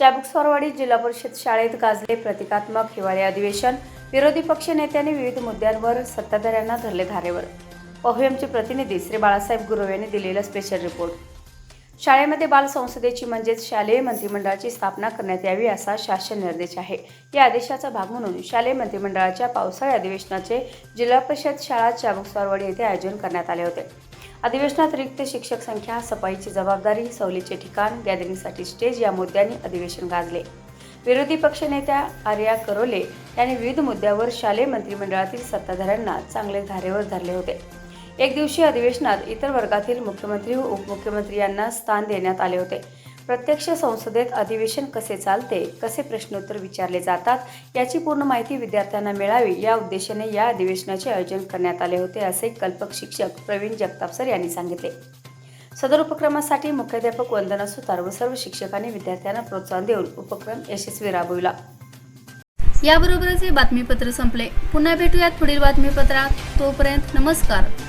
चाबुकस्वारवाडी जिल्हा परिषद शाळेत गाजले प्रतिकात्मक हिवाळी अधिवेशन. विरोधी पक्ष नेत्यांनी विविध मुद्द्यांवर सत्ताधाऱ्यांना धरले धारेवर. पाहूया प्रतिनिधी श्री बाळासाहेब गुरव यांनी दिलेला स्पेशल रिपोर्ट शाळेमध्ये बाल संसदेची म्हणजेच शालेय मंत्रिमंडळाची स्थापना करण्यात यावी असा शासन निर्देश आहे. या आदेशाचा भाग म्हणून शालेय मंत्रिमंडळाच्या पावसाळी अधिवेशनाचे जिल्हा परिषद शाळा चाबुकस्वारवाडी येथे आयोजन करण्यात आले होते. अधिवेशनात रिक्त शिक्षक संख्या सफाईची जबाबदारी सवलीचे ठिकाण गॅदरिंगसाठी स्टेज या मुद्द्यांनी अधिवेशन गाजले. विरोधी पक्षनेत्या आर्या करोले यांनी विविध मुद्द्यावर शालेय मंत्रिमंडळातील सत्ताधाऱ्यांना चांगले धारेवर धरले होते. एक दिवशी अधिवेशनात इतर वर्गातील मुख्यमंत्री व उपमुख्यमंत्री यांना स्थान देण्यात आले होते. प्रत्यक्ष संसदेत अधिवेशन कसे चालते कसे प्रश्नोत्तर विचारले जातात याची पूर्ण माहिती विद्यार्थ्यांना मिळावी या उद्देशाने या अधिवेशनाचे आयोजन करण्यात आले होते असे कल्पक शिक्षक प्रवीण जगताप सर यांनी सांगितले. सदर उपक्रमासाठी मुख्याध्यापक वंदना सुतार व सर्व शिक्षकांनी विद्यार्थ्यांना प्रोत्साहन देऊन उपक्रम यशस्वी राबविला. याबरोबरच हे बातमीपत्र संपले. पुन्हा भेटूयात पुढील बातमीपत्रात. तोपर्यंत नमस्कार.